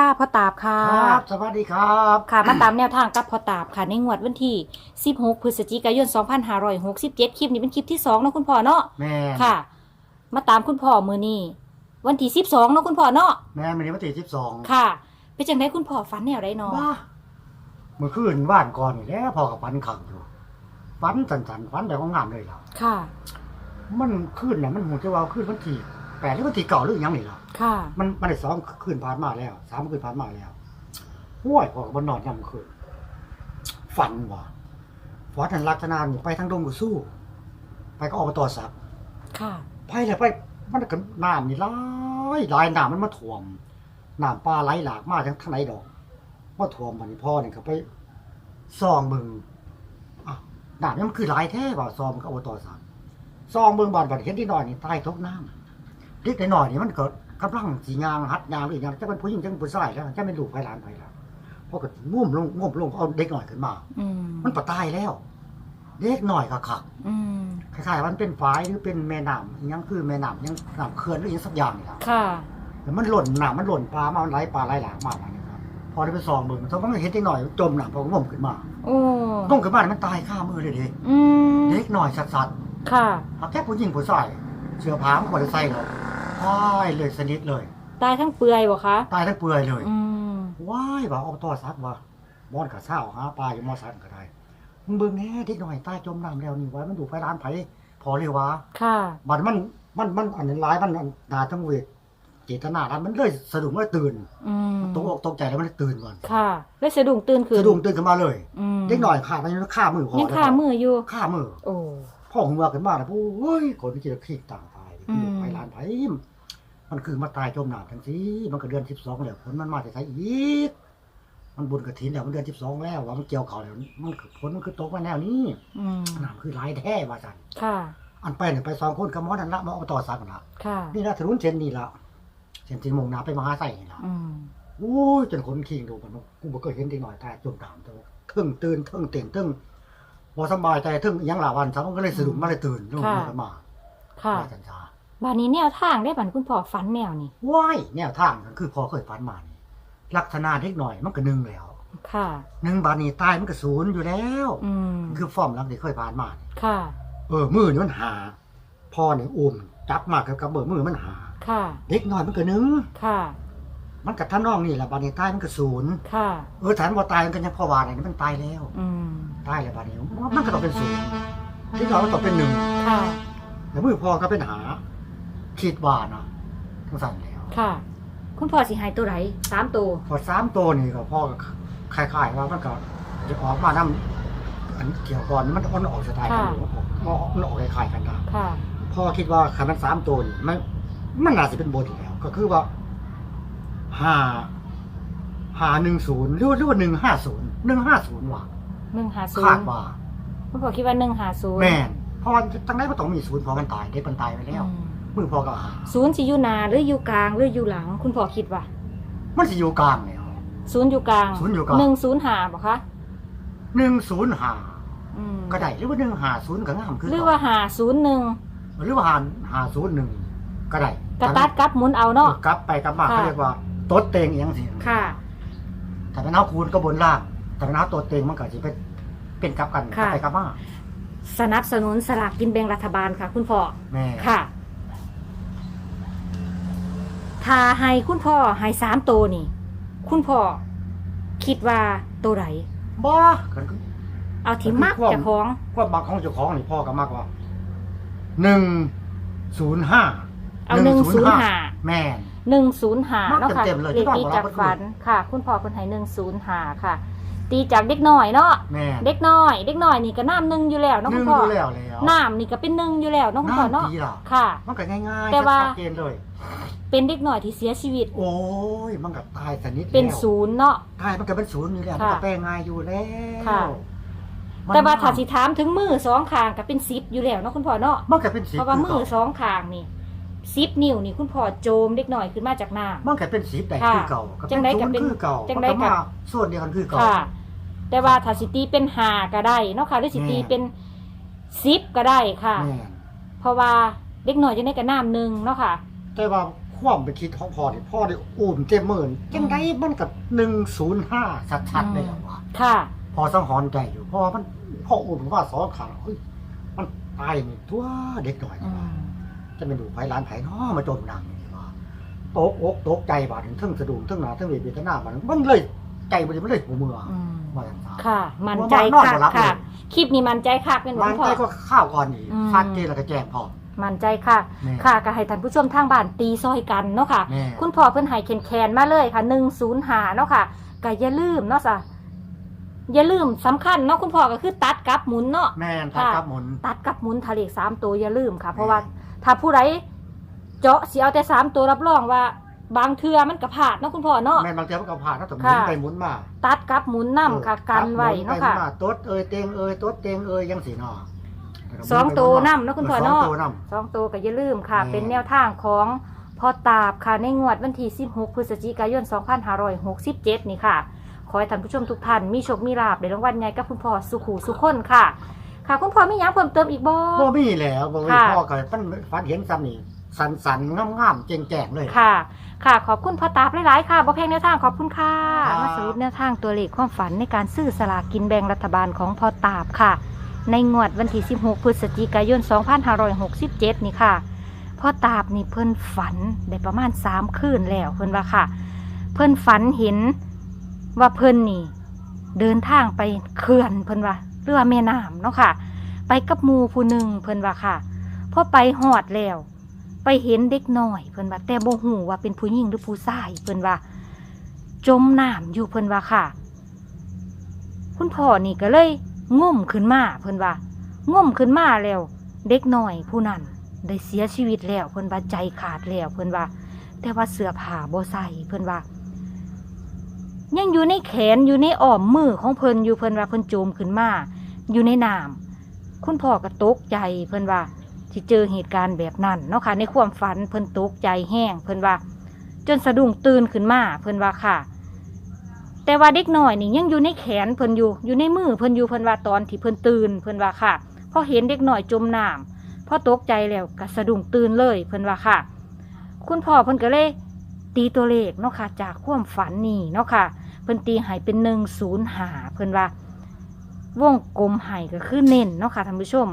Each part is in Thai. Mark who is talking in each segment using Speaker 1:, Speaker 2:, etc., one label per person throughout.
Speaker 1: ค่ะพ่อตาบค่ะ
Speaker 2: ครับ สวัสดีครับ
Speaker 1: ค่ะ มาตามแนวทางกับพ่อตาบค่ะ ในงวดวันที่ 16 พฤศจิกายน 2567 คลิปนี้เป็นคลิปที่2เนาะคุณพ่อเนาะ
Speaker 2: แม่น
Speaker 1: ค่ะ มาตามคุณพ่อมือนี้วันที่ 12เนาะคุณพ่อเนาะ
Speaker 2: แม่นวันนี้วันที่สิบสอง
Speaker 1: ค่ะเป็นจังไดคุณพ่อฝันแนวไรเนาะ
Speaker 2: ว้าเมื่อคืนว่านก่อนนี่แหล้วพอกับฟันขังอยู่ฟันสันสันๆฟันแต่ของงามเลยล่ะ
Speaker 1: ค่ะ
Speaker 2: มันคืนน่ะมันหูจะว่าคืนวันที่ แปดหรือวันที่เก่าหรือยังนี่ล่ะ
Speaker 1: ค่ะ
Speaker 2: มันมันได้สองคืนผ่านมาแล้วสามคืนผ่านมาแล้วห้วยพอกับมันนอนยำคืนฝันว่ะฝันทันลักษณะนี่ไปทางดงกุสู้ ไปก็ออกมาต่อสัก
Speaker 1: ค่ะ
Speaker 2: ไปเลยไปมันก็น้ำนี่ไหลายหลายน้ำมันมาท่วมน้ำปลาไหลหลากมาทั้งทางไหนดอกมาท่วมมันพ่อเนี่ยก็ไปซองเบิงอะน้ำนี่มันคือหลายแท้บ่าซองมันก็เอาต่อสักซองเบิงบานบัดเห็นที่น้อยนี่ใต้ทกน้ำ เล็กน้อยนี่มันก็กำลังสีงางหัดยางหรืออย่างจะเป็นผู้หญิงจะเป็นผู้ชายแล้วจะเป็นลูกไปหลานไปแล้วพอก็งุ่มลงงุ่มลงเอาเด็กหน่อยขึ้นมา
Speaker 1: อืม
Speaker 2: มันปะตายแล้ว เด็กหน่อยก็ขัก
Speaker 1: อืม
Speaker 2: คล้ายๆว่ามันเป็นฝายหรือเป็นแม่น้ำอิหยังคือแม่น้ำยังน้ำเขื่อนหรืออหยังสักอย่างนี่ครับ
Speaker 1: ค่ะ
Speaker 2: แต่มันหล่นน้ำมันหล่นปลามามันไหลปลาไหลหลากมากนะครับพอได้ไปส่องเบิ่งมันมันเห็นได้หน่อยจมน้ำพองมขึ้นมา
Speaker 1: โอ้
Speaker 2: งมขึ้นมานี่มันตายข้ามือเลยเด็
Speaker 1: อืม
Speaker 2: เด็กหน่อยสัด
Speaker 1: ค่ะ
Speaker 2: ๆหากแค่ผู้หญิงผู้ชายเสื้อผ้ามันก็บ่ได้ใส่หรอ กตายเลยสนิทเลย
Speaker 1: ตายทั้งเปลือยบ่คะ
Speaker 2: ตายทั้งเปลือยเลย
Speaker 1: อืม
Speaker 2: ว้ายว่าเอาต่อซักว่าบอนกับเศร้าหาปลาอยู่มอสันก็ได้มึงเบิ่งแน่เด็กหน่อยตายจมน้ำแล้วนี่ไว้มันอยู่ไฟร้านไผพอเลยว่า
Speaker 1: ค่ะ
Speaker 2: บัดมันมันมันอันนี้ร้ายมันอันนาทั้งเวทเจตนาแล้วมันเลยสะดุ้งเลยตื่น
Speaker 1: อืม
Speaker 2: ตกอกตกใจแล้วมันเลยตื่นก่อน
Speaker 1: ค่ะ แล้วสะดุ้งตื่นขึ้น
Speaker 2: สะดุ้งตื่นขึ้นมาเลย
Speaker 1: อืม
Speaker 2: เด็กหน่อยขามันยังฆ่ามือพอ
Speaker 1: ยังขามืออยู่
Speaker 2: ฆ่ามือ
Speaker 1: โอ้
Speaker 2: พ่อหัวขึ้นมาแล้วผู้เฮ้ยคนที่จะขี้ต่างตาย
Speaker 1: อืม
Speaker 2: ไปร้านไผ่มันคือมาตายจมน้ำทั้งทีมันก็เดือนสิบสองแล้วผลมันมาจะใช้อีก มันบุญกระถินแล้วมันเดือนสิบสองแล้วว่ามันเกี่ยวเขาแล้วมันคือผลมันคือตกมาแนวนี้
Speaker 1: อืม
Speaker 2: น้ำคือหลายแท้ว่าจัน
Speaker 1: ค่ะ
Speaker 2: อันไปเนี่ยไปสองคนกับหมอนันละหมออบตสักละ
Speaker 1: ค่ะ
Speaker 2: นี่นะถนนเส้นนี่ละเส้นที่มุ่งน้าไปมหาไส้นี่ละ
Speaker 1: อืม
Speaker 2: โอ้ยจนคนคิงดูมันกูบ่เคยเห็นเด็กหน่อยตายจมน้ำตัวเทึ่งตื่นเทึ่งเต้นเทึ่งบ่สำบายใจเทึ่งอิหยังหลายวันซะมันก็เลยสะดุ้งมาเลยตื่นลงมาขึ้นมา
Speaker 1: ค่ะ
Speaker 2: ว่าจันซา
Speaker 1: บานนี้แนวทางได้บันคุณพ่อฝันแนวนี่
Speaker 2: ว้ายแนวทางก็คือพอเคยฝันมานี่ลักษณะเด็กหน่อยมันก็หนึ่งแล้ว
Speaker 1: ค่ะ
Speaker 2: หนึ่งบาดนี้ตายมันก็ศูนย์อยู่แล้ว
Speaker 1: อืม
Speaker 2: คือฟอร์มหลักที่เคยผ่านมานี่
Speaker 1: ค่ะ
Speaker 2: เออมือนี่มันหาพ่อนี่อุ้มจับมากกับเบิดมือมันหา
Speaker 1: ค่ะ
Speaker 2: เด็กน้อยมันก็หนึ่ง
Speaker 1: ค่ะ
Speaker 2: มันกับท่านน้องนี่แหละบาดนี้ตายมันก็ศูนย์
Speaker 1: ค่ะ
Speaker 2: เออฐานบ่ตายมันก็ยังพ่อวาเนี่ยมันตายแล้ว
Speaker 1: อืม
Speaker 2: ตายแล้วบาดนี้มันก็ต้องเป็นศูนย์ที่เราต้องเป็นหนึ่ง
Speaker 1: ค่ะ
Speaker 2: แต่มือพ่อก็เป็นหา คิดว่านะทั้งสั่นแล้ว
Speaker 1: ค่ะ คุณพ่อสิใหายตัวไหนสามตัว
Speaker 2: พอสามตัวนี่ก็พ่อก็คล้ายๆว่ามันก็จะออกมานํอันเกี่ยวก่อนมันมันออกสไตล์กันอยู่มันออกมันออกคล้ายๆกันนะ
Speaker 1: ค่ะ
Speaker 2: พ่อคิดว่าคันมันสามตัวนี่มันมันน่าจะเป็นบนอยู่แล้ว ก็คือว่าห้าห้าหนึ่งศูนย์หรือว่าหรือว่าหนึ่งห้าศูนย์หนึ่งห้าศูนย์ว่ะ
Speaker 1: หนึ่งหาศู
Speaker 2: คานด
Speaker 1: ย์
Speaker 2: ว่า
Speaker 1: คุณพ่อคิดว่าหนึ่งหาศูนย์
Speaker 2: แม่นเพราะว่าตั้งแต่ก็ต้องมีศูนย์พอมันตายเด็กมันตายไปแล้ว
Speaker 1: อืม
Speaker 2: มือพ่อก็หา
Speaker 1: ศูนย์สิอยู่หนาหรืออยู่กลางหรืออยู่หลัง คุณพ่อคิดว่า
Speaker 2: มันสิอยู่กลางแล้ว
Speaker 1: ศูนย์อยู่กลาง
Speaker 2: ศูนย์อยู่กลาง
Speaker 1: หนึ่งศูนย์หาบอกคะ
Speaker 2: หนึ่งศูนย์หา
Speaker 1: อืม
Speaker 2: ก็ได้หรือว่าหนึ่งหาศูนย์ก็งามคือ
Speaker 1: หรือว่าหาศูนย์หนึ่ง
Speaker 2: หรือว่าหาหาศูนย์หนึ่งก็ได้
Speaker 1: กระตัดกลับหมุนเอาเนาะ
Speaker 2: กลับไปกลับมา
Speaker 1: ค่ะ
Speaker 2: เขาเรียกว่าตดเตงเอียงสิ
Speaker 1: ค่ะ
Speaker 2: แต่เป็นเอาคูณก็บนล่าง แต่เป็นเอาตัวเตงมันก็จะเป็นเป็นกลับกันกลับไปกลับมา
Speaker 1: สนับสนุนสลากกินแบ่งรัฐบาลค่ะ คุณพ่อ
Speaker 2: แม่
Speaker 1: ค่ะ ถ้าให้คุณพ่อให้สามตัวนี่ คุณพ่อคิดว่าตัวไหน
Speaker 2: บ้ากัน
Speaker 1: เอาที่มัก
Speaker 2: ความ
Speaker 1: เจะของ
Speaker 2: ความมักของเจ้าของนี่พ่อก็มักว่าหนึ่งศูนย์ห้า
Speaker 1: เอาหนึ่งศูนย์หา
Speaker 2: แม่น
Speaker 1: หนึ่งศูนย์หา
Speaker 2: มัก
Speaker 1: เนาะค่ะ
Speaker 2: เต็มๆเลย
Speaker 1: เลข
Speaker 2: ที่
Speaker 1: ตี
Speaker 2: ว่า
Speaker 1: จาก
Speaker 2: เรา
Speaker 1: ฝันค่ะ คุณพ่อคนไทยหนึ่งศูนย์หาค่ะ ตีจากเด็กน้อยเนาะ
Speaker 2: แม่น
Speaker 1: เด็กน้อย เด็กน้อยนี่ก็น้ำหนึ่งอยู่แล้วเนาะ
Speaker 2: ห
Speaker 1: คุ
Speaker 2: นึ่
Speaker 1: ณ
Speaker 2: ง
Speaker 1: พ่อ
Speaker 2: ดูแล้วแล้ว
Speaker 1: น้ำนี่ก็เป็นหนึ่งอยู่แล้วเนาะคุณพ่อเนาะ
Speaker 2: น้ำดีล่ะ
Speaker 1: ค่ะ
Speaker 2: มันก็ง่ายๆ
Speaker 1: แต่ว่า
Speaker 2: ชัดเจนเลย
Speaker 1: เป็นเด็กน้อยที่เสียชีวิต
Speaker 2: โอ้ยมันก็ตายสนิท
Speaker 1: เป็น
Speaker 2: แล้ว
Speaker 1: ศูนย์เนาะ
Speaker 2: ตายมันก็เป็นศูนย์อยู่แล้ว
Speaker 1: ค่ะ
Speaker 2: มันก็แปลง่ายอยู่แล้ว
Speaker 1: ค่ะ
Speaker 2: มัน
Speaker 1: แต่ว่าถ้าสิถามถึงมือสองข้างก็เป็นสิบอยู่แล้วเนาะคุณพ่อเนาะ
Speaker 2: มันก็เป็นสิบ
Speaker 1: เพราะว่ามือ
Speaker 2: คื
Speaker 1: สองข้างนี่สิบนิ้วนี่คุณพ่อโจมเด็กน้อยขึ้นมาจากน้
Speaker 2: มันก็เป็นสิบได้
Speaker 1: ค่ะ
Speaker 2: คือเก่าก็
Speaker 1: จังใดก็
Speaker 2: ศูนย์
Speaker 1: เป็น
Speaker 2: คือเก่า
Speaker 1: จังใดก็
Speaker 2: มันมาส่วนเดียวกันคือำเก่า
Speaker 1: ค่ะ แต่ว่าถ้าสิตีเป็นหาก็ได้เนาะค่ะหรือสิตี
Speaker 2: แม่
Speaker 1: เป็นสิบก็ได้ค่ะ
Speaker 2: แม่น
Speaker 1: เพราะว่าเด็กน้อยจะได้กับน้ำหนึ่งเนาะค่ะ
Speaker 2: แต่ว่า คความไปคิดของพ่อที่พ่อได้อุ่มเต็มมื่นจังไดมันกับ105ชัดๆเลยล่ะว่า
Speaker 1: ค่ะ
Speaker 2: พอสังหรณ์ใจอยู่เพราะว่ามันพ่ออุ่มว่าสองขาเฮ้ยมันตายนี่ตัวเด็กหน่อย
Speaker 1: อื
Speaker 2: ว่ามจะเป็นดูไผร้านไผน้อมาจนดังนี่ว่าตกอกตกใจบาดถึงเทึ่งสะดุ้งเทึ่งหน้าเทึ่งเวทนาบาดมันเลยใจมันเลยมันเลยหัวเมือ
Speaker 1: อืม
Speaker 2: ว่าอย่างนั้น
Speaker 1: ค่ะ มันใจ
Speaker 2: นอน
Speaker 1: ค่ะ
Speaker 2: บ่หลับเลย
Speaker 1: ค่ะคลิปนี้มันใจค่ะเป็นหวั
Speaker 2: มั
Speaker 1: ง
Speaker 2: น
Speaker 1: พ่อ
Speaker 2: ใจก็ข้าวก่อนนี่
Speaker 1: อืม
Speaker 2: ชัดเจนแล้วก็แจ้งพ่อ
Speaker 1: มั นใจค่ะ
Speaker 2: แม่
Speaker 1: ค่ะก็ให้ท่านผู้ชมทางบ้านตีซอยกันเนาะค่ะ
Speaker 2: แม่
Speaker 1: คุณพ่อเพิ่นให้แคนแคนๆมาเลยค่ะหนึ่งศูนย์หาเนาะค่ะก็อย่าลืมเนาะสะอย่าลืมสำคัญเนาะคุณพ่อก็คือตัดกับหมุนเนาะ
Speaker 2: แม่นตัด
Speaker 1: ค่ะ
Speaker 2: กับหมุน
Speaker 1: ตัดกับหมุนทะเลขสามตัวอย่าลืมค่ะ เพราะว่าถ้าผู้ใดเจาะสิเอาแต่สามตัวรับรองว่า บางเทือมันกระพลาดเนาะคุณพ่อเนาะ
Speaker 2: แม่นบางทีมันก็ผ่านนะแต่หมุน
Speaker 1: ค่ะ
Speaker 2: ไปหมุนมา
Speaker 1: ตัดกับหมุนน้ำค่ะ กันไว้เนาะค่ะ
Speaker 2: หมุไปหมุมาตดเอ้ยเตงเอ้ยตดเตงเอ้ยยังสีนอ
Speaker 1: สองตัวน้ำเนาะคุณพ่อ
Speaker 2: สอง
Speaker 1: เนาะ
Speaker 2: ตัวน้
Speaker 1: สองตัวก็อย่าลืมค่ะ
Speaker 2: แม่
Speaker 1: เป็นแนวทางของพ่อตาบค่ะในงวดวันที่ 16 พฤศจิกายน 2567 นี่ค่ะ ขอให้ท่านผู้ชมทุกท่านมีโชคมีลาบในรางวัลใหญ่กับคุณพ่อสุขูสุขคนค่ะ ค่ะคุณพ่อมีหยังเพิ่มเติมอีกบ่ำ
Speaker 2: บ่มีแล้วบ่มี
Speaker 1: ค่ะ
Speaker 2: พ่อก็ปั้นฟันเห็นซ้ำนี่สันสันๆงามๆเจงแจงๆเลย
Speaker 1: ค่ะ ค่ะ ขอบคุณพ่อตาบหลายๆค่ะบ่แพงแนวทางขอบคุณค่ะ
Speaker 2: ครับ
Speaker 1: มาสรุปแนวทางตัวเลขความฝันในการซื้อสลากกินแบ่งรัฐบาลของพ่อตาบค่ะ ในงวดวันที่ 16 พฤศจิกายน 2567 นี่ค่ะพ่อตาบนี่เพิ่นฝันได้ประมาณสามคืนแล้วเพิ่นว่าค่ะ เพิ่นฝันเห็นว่าเพิ่นนี่ เดินทางไปเขื่อนเพิ่นว่าเรือแม่น้ำเนาะค่ะ ไปกับมูผู้หนึ่งเพิ่นว่าค่ะพอไปหอดแล้ว ไปเห็นเด็กน้อยเพิ่นว่าแต่บ่ฮู้ว่าเป็นผู้หญิงหรือผู้ชายเพิ่นว่า จมน้ำอยู่เพิ่นว่าค่ะ คุณพ่อนี่ก็เลย งมขึ้นมาเพิ่นว่างมขึ้นมาแล้ว เด็กน้อยผู้นั้นได้เสียชีวิตแล้วเพิ่นว่าใจขาดแล้วเพิ่นว่า แต่ว่าเสื้อผ้าบ่ใส่เพิ่นว่า ยังอยู่ในแขนอยู่ในอ้อมมือของเพิ่นอยู่เพิ่นว่าเพิ่นจมขึ้นมาอยู่ในน้ำคุณพ่อก็ตกใจเพิ่นว่าที่เจอเหตุการณ์แบบนั้นเนาะค่ะในความฝันเพิ่นตกใจแห้งเพิ่นว่า จนสะดุ้งตื่นขึ้นมาเพิ่นว่าค่ะ แต่ว่าเด็กหน้อยนี่ยังอยู่ในแขนเพิ่นอยู่อยู่ในมือเพิ่นอยู่เพิ่นว่าตอนที่เพิ่นตื่นเพิ่นว่าค่ะพอเห็นเด็กหน้อยจมน้ำพอตกใจแล้วก็สะดุ้งตื่นเลยเพิ่นว่าค่ะ คุณพ่อเพิ่นก็เลยตีตัวเลขเนาะค่ะ จากความฝันนี่เนาะค่ะ เพิ่นตีหายเป็นหนึ่งศูนย์หาเพิ่นว่าวงกลมหายก็คือเน้นเนาะค่ะท่านผู้ชม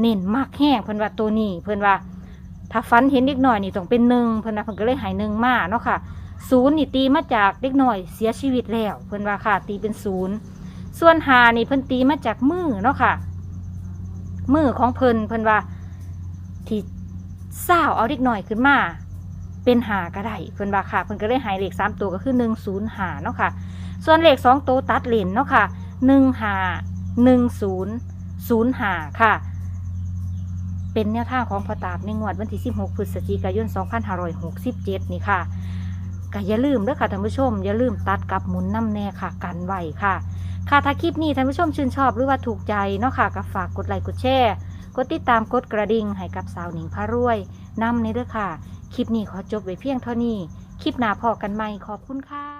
Speaker 1: เน้นมากแห้งเพิ่นว่าตัวนี้ เพิ่นว่าถ้าฝันเห็นเด็กหน่อยนี่ต้องเป็นหนึ่งเพิ่นว่าเพิ่นก็เลยหายหนึ่งมาเนาะค่ะ ศูนย์นี่ตีมาจากเด็กหน่อยเสียชีวิตแล้ว เพิ่นว่าค่ะ ตีเป็นศูนย์ส่วนหานี่เพิ่นตีมาจากมือเนาะค่ะ มือของเพิ่นเพิ่นว่าที่เศร้าเอาเด็กหน่อยขึ้นมาเป็นหาก็ได้เพิ่นว่าค่ะ เพิ่นก็เลยหายเลขสามตัวก็คือหนึ่งศูนย์หาเนาะค่ะ ส่วนเลขสองตัวตัดเลนเนาะค่ะหนึ่งหาหนึ่งศูนย์ศูนย์หาค่ะ เป็นแนวทางของพอตาบในงวดวันที่ 16 พฤศจิกายน 2567 นี่ค่ะ ก็อย่าลืมเด้อค่ะท่านผู้ชม อย่าลืมตัดกับหมุนน้ำแน่ค่ะ กันไว้ค่ะ ค่ะถ้าคลิปนี้ท่านผู้ชมชื่นชอบหรือว่าถูกใจเนาะค่ะก็ฝากกดไลค์กดแชร์กดติดตามกดกระดิ่งให้กับสาวหนิงพะรวยน้ำในเด้อค่ะ คลิปนี้ขอจบไว้เพียงเท่านี้ คลิปหน้าพอกันใหม่ขอบคุณค่ะ